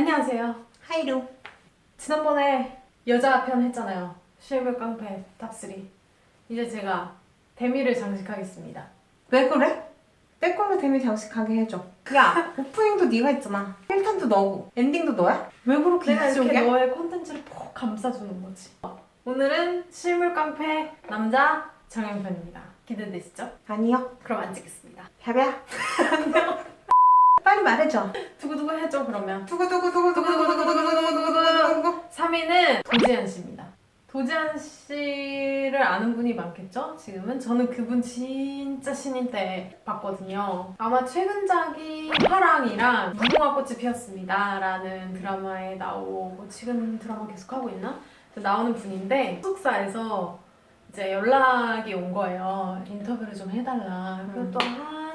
안녕하세요. 하이루. 지난번에 여자 편 했잖아요. 실물 깡패 탑3. 이제 제가 데미를 장식하겠습니다. 왜 그래? 내 걸로 데미 장식하게 해줘. 야, 오프닝도 네가 했잖아. 1탄도 너고, 엔딩도 너야? 왜 그렇게 내가 이렇게 이쪽이야? 너의 콘텐츠를 푹 감싸주는 거지. 오늘은 실물 깡패 남자 정영편입니다. 기대되시죠? 아니요. 그럼 안 찍겠습니다. 협야. 빨리 말해줘. 두구두구 해줘 그러면. 두구두구두구두구두구두구두구두구두구두구. 3위는 도지현 씨입니다. 도지현 씨를 아는 분이 많겠죠? 지금은 저는 그분 진짜 신인 때 봤거든요. 아마 최근작이 화랑이랑 무궁화 꽃이 피었습니다라는 드라마에 나오고 지금 드라마 계속 하고 있나? 나오는 분인데 소속사에서 이제 연락이 온 거예요. 인터뷰를 좀 해달라. 음. 그것도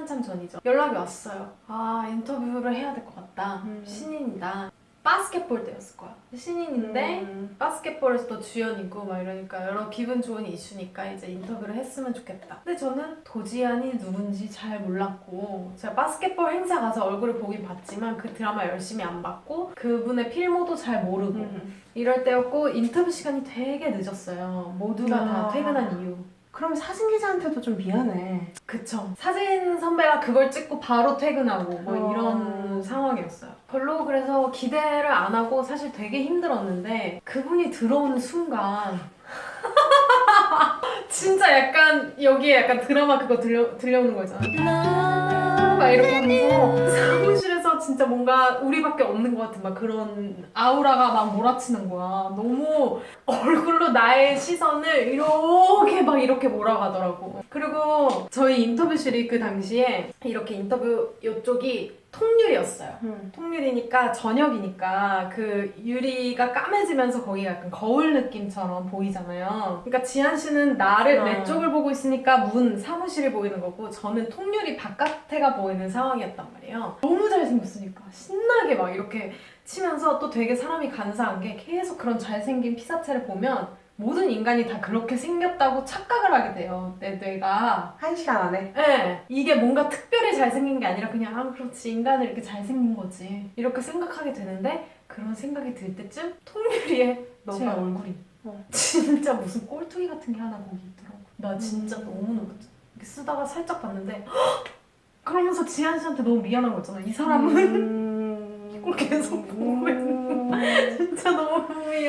한참 전이죠. 연락이 왔어요. 아 인터뷰를 해야 될 것 같다. 음. 신인이다. 바스켓볼 때였을 거야. 신인인데 음. 바스켓볼에서도 주연이고 막 이러니까 여러 기분 좋은 이슈니까 이제 인터뷰를 했으면 좋겠다. 근데 저는 도지안이 누군지 잘 몰랐고 제가 바스켓볼 행사 가서 얼굴을 보긴 봤지만 그 드라마 열심히 안 봤고 그분의 필모도 잘 모르고 음. 이럴 때였고 인터뷰 시간이 되게 늦었어요. 모두가 다 아. 퇴근한 이유. 그럼 사진 기자한테도 좀 미안해. 그쵸. 사진 선배가 그걸 찍고 바로 퇴근하고 뭐 어. 이런 상황이었어요. 별로 그래서 기대를 안 하고 사실 되게 힘들었는데 그분이 들어오는 순간 진짜 약간 여기에 약간 드라마 그거 들려, 들려오는 거 있잖아. 막 이렇게 하면서 사무실에서 진짜 뭔가 우리밖에 없는 것 같은 막 그런 아우라가 막 몰아치는 거야. 너무 얼굴로 나의 시선을 이렇게 막 이렇게 몰아가더라고. 그리고 저희 인터뷰실이 그 당시에 이렇게 인터뷰 이쪽이 통유리였어요. 음. 통유리니까 저녁이니까 그 유리가 까매지면서 거기가 약간 거울 느낌처럼 보이잖아요. 그러니까 지한 씨는 나를 어. 내 쪽을 보고 있으니까 문 사무실이 보이는 거고 저는 통유리 바깥에가 보이는 상황이었단 말이에요. 너무 잘생겼으니까 신나게 막 이렇게 치면서 또 되게 사람이 간사한 게 계속 그런 잘생긴 피사체를 보면 모든 인간이 다 그렇게 생겼다고 착각을 하게 돼요. 내 뇌가. 한 시간 안에. 네, 이게 뭔가 특별히 잘생긴 게 아니라 그냥 아 그렇지 인간은 이렇게 잘생긴 거지 이렇게 생각하게 되는데 그런 생각이 들 때쯤 통유리에 제 너가. 얼굴이 어. 진짜 무슨 꼴뚜기 같은 게 하나 거기 있더라고 나 진짜 음. 너무 놀랐죠 이렇게 쓰다가 살짝 봤는데 헉! 그러면서 지한 씨한테 너무 미안한 거 있잖아 이 사람은 음. 이걸 계속 보고 음. 진짜 너무 생각이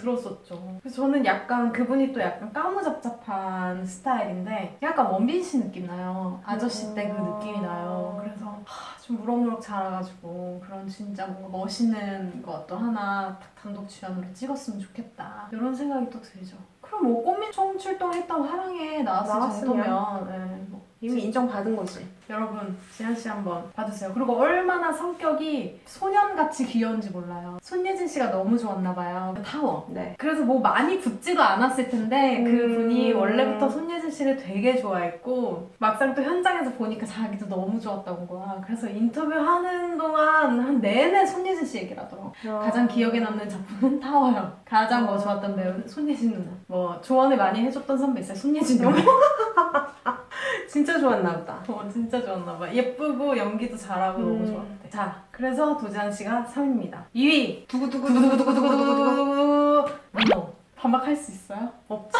들었었죠. 그래서 저는 약간 그분이 또 약간 까무잡잡한 스타일인데 약간 원빈 씨 느낌 나요. 아저씨 때 그 느낌이 나요. 그래서 하, 좀 무럭무럭 자라가지고 그런 진짜 뭔가 멋있는 것도 하나 딱 단독 주연으로 찍었으면 좋겠다. 이런 생각이 또 들죠. 그럼 뭐 꽃민총 출동했다고 화랑에 나왔을 나왔으면. 정도면 예, 뭐 이미 인정받은 거지. 여러분 지한 씨 한번 봐주세요. 그리고 얼마나 성격이 소년같이 귀여운지 몰라요. 손예진 씨가 너무 좋았나 봐요. 타워. 네. 그래서 뭐 많이 붙지도 않았을 텐데 음. 그분이 원래부터 손예진 씨를 되게 좋아했고 막상 또 현장에서 보니까 자기도 너무 좋았다는 거야. 그래서 인터뷰하는 동안 한 내내 손예진 씨 얘기를 하더라고. 가장 기억에 남는 작품은 타워요. 가장 뭐 좋았던 배우는 손예진 누나. 뭐 조언을 많이 해줬던 선배 있어요. 손예진 누나. 진짜 좋았나 보다. 어, 진짜 좋았나 봐. 예쁘고 연기도 잘하고 너무 음. 좋았대. 자, 그래서 도지한 씨가 3위입니다. 2위 두구두구 두구두구두구두구두구. 민호. 반박할 수 있어요? 없지.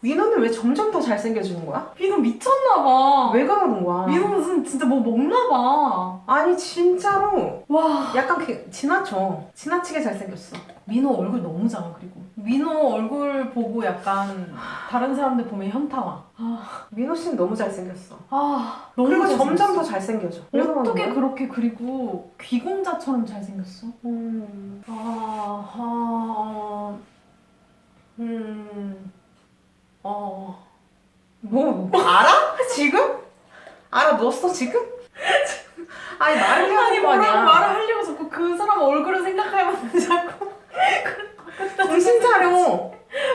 민호는 왜 점점 더 잘생겨지는 거야? 민호 미쳤나 봐. 왜 그러는 거야? 민호 무슨 진짜 뭐 먹나 봐. 아니 진짜로 와. 약간 그, 지나쳐. 지나치게 잘생겼어. 민호 얼굴 너무 작아 그리고. 민호 얼굴 보고 약간 다른 사람들 보면 현타 와. 아, 민호 씨는 너무 잘생겼어. 아 너무 그리고 잘생겼어. 점점 더 잘생겨져. 어떻게 거야? 그렇게 그리고 귀공자처럼 잘생겼어? 음. 아, 아, 음, 어, 뭐 알아? 지금? 알아 넣었어 지금? 아니 말을 해야 아니 될 거 뭐라고 아니야. 말을 하려고 자꾸 그 사람 얼굴을 생각하면 자꾸 정신 차려.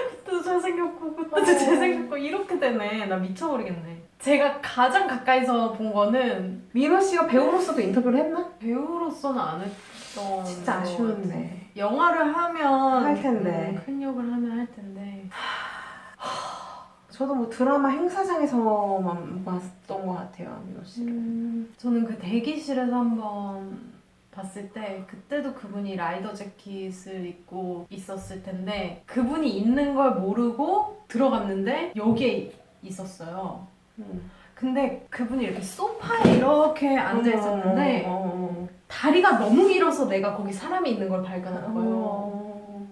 그때도 잘생겼고 그때도 잘생겼고 이렇게 되네. 나 미쳐버리겠네. 제가 가장 가까이서 본 거는 민호 씨가 배우로서도 인터뷰를 했나? 배우로서는 안 했던 진짜 것 아쉬운데. 영화를 하면 할 텐데. 음, 큰 역을 하면 할 텐데 저도 뭐 드라마 행사장에서만 봤던 것 같아요 민호 씨를. 음, 저는 그 대기실에서 한번 봤을 때 그때도 그분이 라이더 재킷을 입고 있었을 텐데 그분이 있는 걸 모르고 들어갔는데 여기에 있었어요. 음. 근데 그분이 이렇게 소파에 이렇게 앉아 있었는데 어, 어, 다리가 너무 길어서 내가 거기 사람이 있는 걸 발견한 어. 거예요. 어.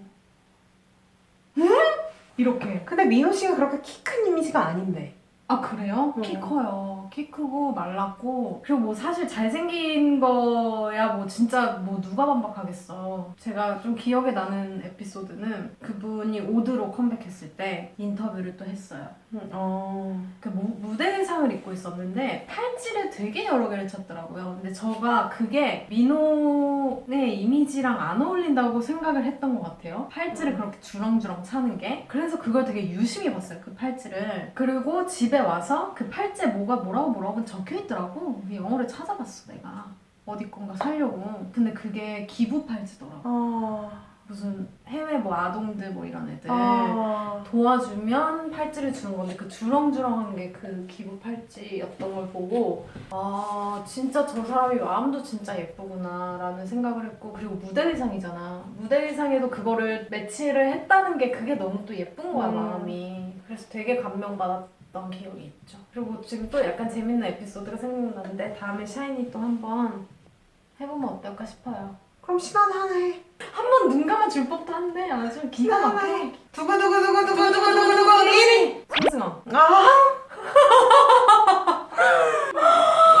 이렇게. 근데 민호 씨가 그렇게 키 큰 이미지가 아닌데. 아 그래요? 키 음. 커요. 키 크고 말랐고 그리고 뭐 사실 잘생긴 거야 뭐 진짜 뭐 누가 반박하겠어. 제가 좀 기억에 나는 에피소드는 그분이 오드로 컴백했을 때 인터뷰를 또 했어요. 어. 그 무, 무대 의상을 입고 있었는데 팔찌를 되게 여러 개를 찼더라고요. 근데 저가 그게 민호의 이미지랑 안 어울린다고 생각을 했던 것 같아요. 팔찌를 음. 그렇게 주렁주렁 차는 게. 그래서 그걸 되게 유심히 봤어요. 그 팔찌를. 그리고 집에 와서 그 팔찌에 뭐가 뭐라고 뭐라고 적혀 있더라고. 그 영어를 찾아봤어 내가. 어디 건가 살려고. 근데 그게 기부 팔찌더라고. 어. 무슨 해외 뭐 아동들 뭐 이런 애들. 어. 도와주면 팔찌를 주는 건데 그 주렁주렁한 게 그 기부 팔찌였던 걸 보고 아 진짜 저 사람이 마음도 진짜 예쁘구나 라는 생각을 했고 그리고 무대 의상이잖아 무대 의상에도 그거를 매치를 했다는 게 그게 너무 또 예쁜 거야 음. 마음이 그래서 되게 감명받았던 기억이 있죠 그리고 지금 또 약간 재밌는 에피소드가 생각나는데 다음에 샤이니 또 한번 해보면 어떨까 싶어요 그럼 시간 하나 해. 한 번 눈 감아 줄 법도 한데 아주 기가 하나 막혀 해. 두구 두구 두구 두구 두구 두구 두구 1위. 송승헌 아.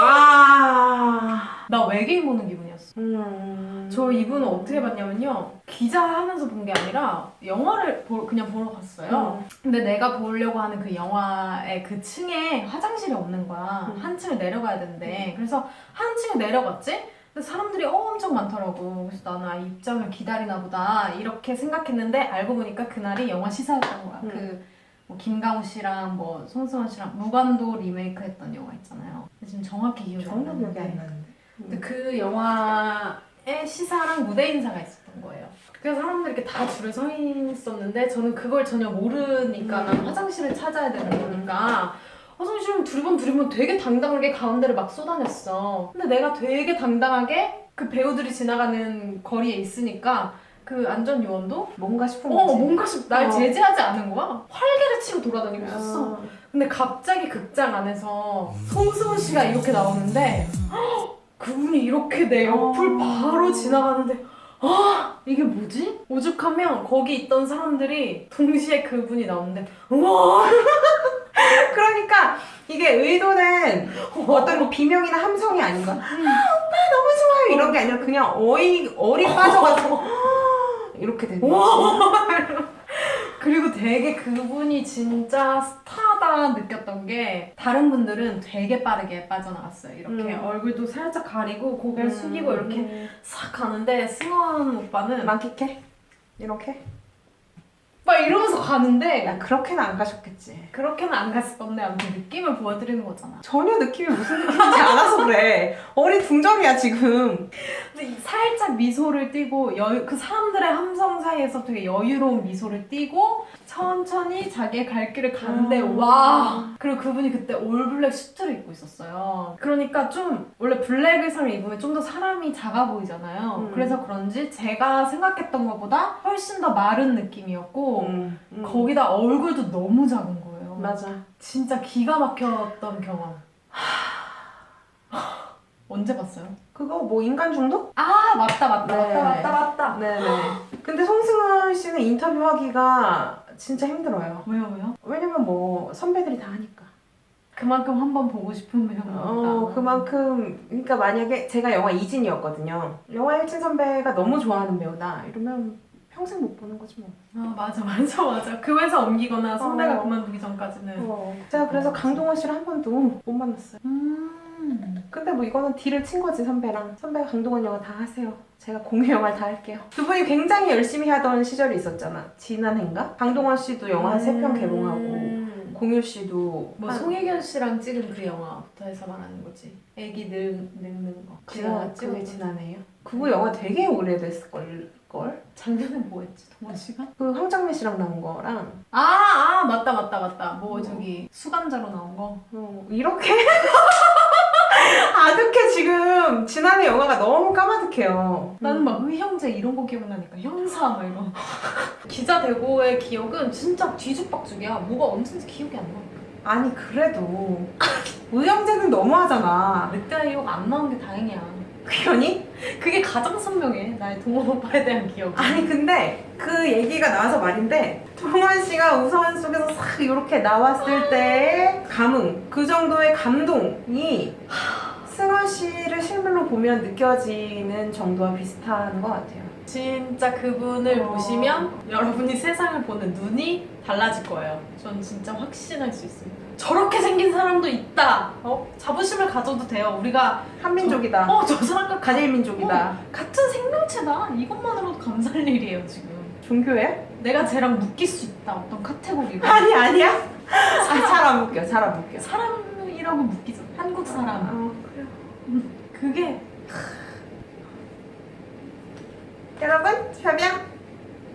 아. 나 외계인 보는 기분이었어. 음. 저 이분은 어떻게 봤냐면요. 기자 하면서 본 게 아니라 영화를 보- 그냥 보러 갔어요. 음. 근데 내가 보려고 하는 그 영화의 그 층에 화장실이 없는 거야. 음. 한 층을 내려가야 되는데. 그래서 한 층을 내려갔지? 근데 사람들이 엄청 많더라고. 그래서 나는 아, 입장을 기다리나 보다. 이렇게 생각했는데 알고 보니까 그날이 영화 시사였던 거야. 음. 그 뭐 김강우 씨랑 뭐 송승헌 씨랑 무관도 리메이크 했던 영화 있잖아요. 근데 지금 정확히 기억이 안 전혀 기억이 나는데. 안 나는데. 근데 그 영화의 시사랑 무대 인사가 있었던 거예요. 그래서 사람들이 이렇게 다 줄에 서 있었는데 저는 그걸 전혀 모르니까 음. 난 화장실을 찾아야 되는 거니까 화장실을 두리번 두리번 되게 당당하게 가운데를 막 쏘다녔어. 근데 내가 되게 당당하게 그 배우들이 지나가는 거리에 있으니까 그 안전 요원도 뭔가 싶은 어 거지. 뭔가 싶- 날 어. 제지하지 않는 거야. 활개를 치고 돌아다니고 있었어. 어. 근데 갑자기 극장 안에서 송승훈 씨가 이렇게 나오는데 헉, 그분이 이렇게 내 옆을 어. 바로 지나가는데 아 이게 뭐지? 오죽하면 거기 있던 사람들이 동시에 그분이 나오는데 우와 그러니까 이게 의도된 어떤 뭐 비명이나 함성이 아닌가. 아, 오빠 너무 좋아요 이런 게 아니라 그냥 어이 어리 빠져가지고 이렇게 되는 거지. 그리고 되게 그분이 진짜 스타 다 느꼈던 게 다른 분들은 되게 빠르게 빠져나갔어요 이렇게 음. 얼굴도 살짝 가리고 고개를 숙이고 이렇게 음. 싹 가는데 승원 오빠는 만끽해 이렇게. 막 이러면서 가는데 야 그렇게는 안 가셨겠지. 그렇게는 안 갔을 건데 아무튼 느낌을 보여드리는 거잖아. 전혀 느낌이 무슨 느낌인지 알아서 그래. 어리둥절이야 지금. 근데 이 살짝 미소를 띠고 여유, 그 사람들의 함성 사이에서 되게 여유로운 미소를 띠고 천천히 자기의 갈 길을 가는데 음. 와 그리고 그분이 그때 올블랙 수트를 입고 있었어요. 그러니까 좀 원래 블랙 의상을 입으면 좀 더 사람이 작아 보이잖아요. 음. 그래서 그런지 제가 생각했던 것보다 훨씬 더 마른 느낌이었고 음, 음. 거기다 얼굴도 너무 작은 거예요. 맞아. 진짜 기가 막혔던 경험. 언제 봤어요? 그거 뭐 인간 중독? 아 맞다 맞다 네. 맞다 맞다 맞다. 네네. 근데 송승헌 씨는 인터뷰하기가 진짜 힘들어요. 왜요 왜요? 왜냐면 뭐 선배들이 다 하니까. 그만큼 한번 보고 싶은 배우가 어, 그만큼 그러니까 만약에 제가 영화 이진이었거든요. 영화 일진 선배가 너무 좋아하는 배우다 이러면 평생 못 보는 거지 뭐. 아 맞아 맞아 맞아. 그 회사 옮기거나 선배가 어. 그만두기 전까지는. 어. 제가 그래서 강동원 씨를 한 번도 못 만났어요. 음. 근데 뭐 이거는 딜을 친 거지 선배랑. 선배가 강동원 영화 다 하세요. 제가 공유 영화 다 할게요. 두 분이 굉장히 열심히 하던 시절이 있었잖아. 지난해인가? 강동원 씨도 영화 한 세 편 개봉하고. 공유 씨도 뭐 한- 송혜견 씨랑 찍은 그 영화부터 해서 말하는 거지. 애기 늙, 늙는 거. 찍은 그게 거. 지난해요? 그거 영화 되게 오래됐을 걸 걸? 작년에 뭐 했지? 동원 씨가? 그 황정민 씨랑 나온 거랑 아, 아, 맞다, 맞다, 맞다. 뭐 저기 수감자로 나온 거. 어, 이렇게 아득해 지금 지난해 영화가 너무 까마득해요. 나는 막 의형제 이런 거 기억나니까 형사 막 이런. 기자 대고의 기억은 진짜 뒤죽박죽이야. 뭐가 언제인지 기억이 안 나. 아니 그래도 의형제는 너무하잖아. 늑대 욕안 나온 게 다행이야. 그러니? 그게 가장 선명해. 나의 동원 오빠에 대한 기억. 아니 근데 그 얘기가 나와서 말인데 동원 씨가 우선 속에서 싹 이렇게 나왔을 때의 감흥 그 정도의 감동이 씨를 실물로 보면 느껴지는 정도와 비슷한 것 같아요. 진짜 그분을 어. 보시면 여러분이 세상을 보는 눈이 달라질 거예요. 전 진짜 확신할 수 있습니다. 저렇게 생긴 사람도 있다. 어? 자부심을 가져도 돼요. 우리가 한민족이다. 어 저 사람과 가, 가일민족이다. 같은 생명체다. 이것만으로도 감사할 일이에요 지금. 종교예요? 내가 쟤랑 묶일 수 있다. 어떤 카테고리로. 아니 아니야. 아, 잘안 웃겨. 잘안 웃겨. 사람이라고 묶이죠. 한국 사람. 아, 그래요. 그게 여러분, 별명